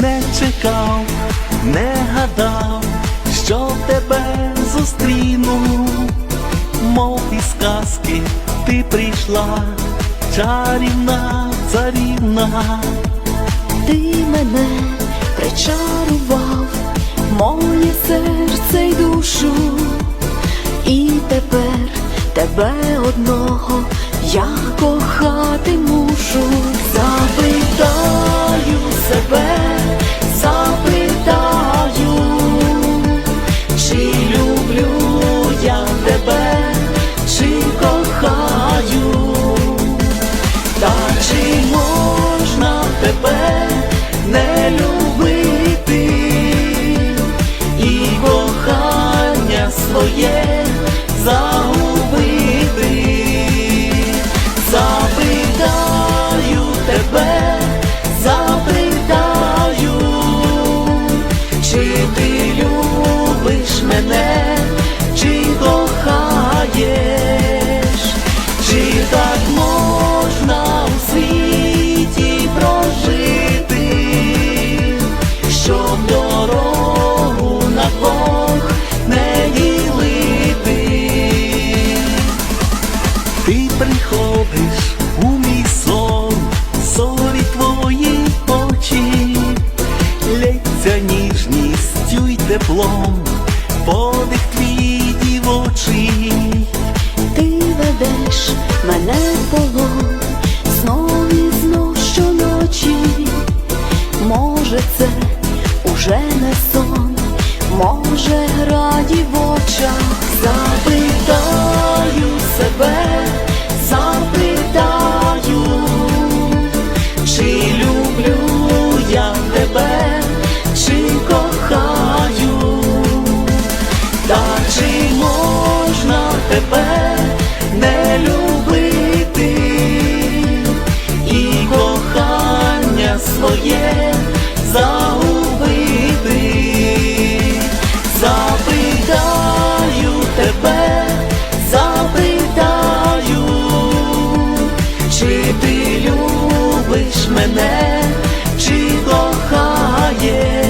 не чекав, не гадав, що тебе зустріну, мов із казки ти прийшла, чарівна, царівна. Ти мене причарував, моє серце й душу, і тепер тебе одного я кохати мушу. Запитаю себе, любиш мене, подих твій дівочий. Ти ведеш мене в полон, знов і знов щоночі. Може, це уже не сон, може, раді дівоча. Запитаю себе, чи можна тебе не любити і кохання своє загубити? Запитаю тебе, запитаю, чи ти любиш мене, чи кохаєш?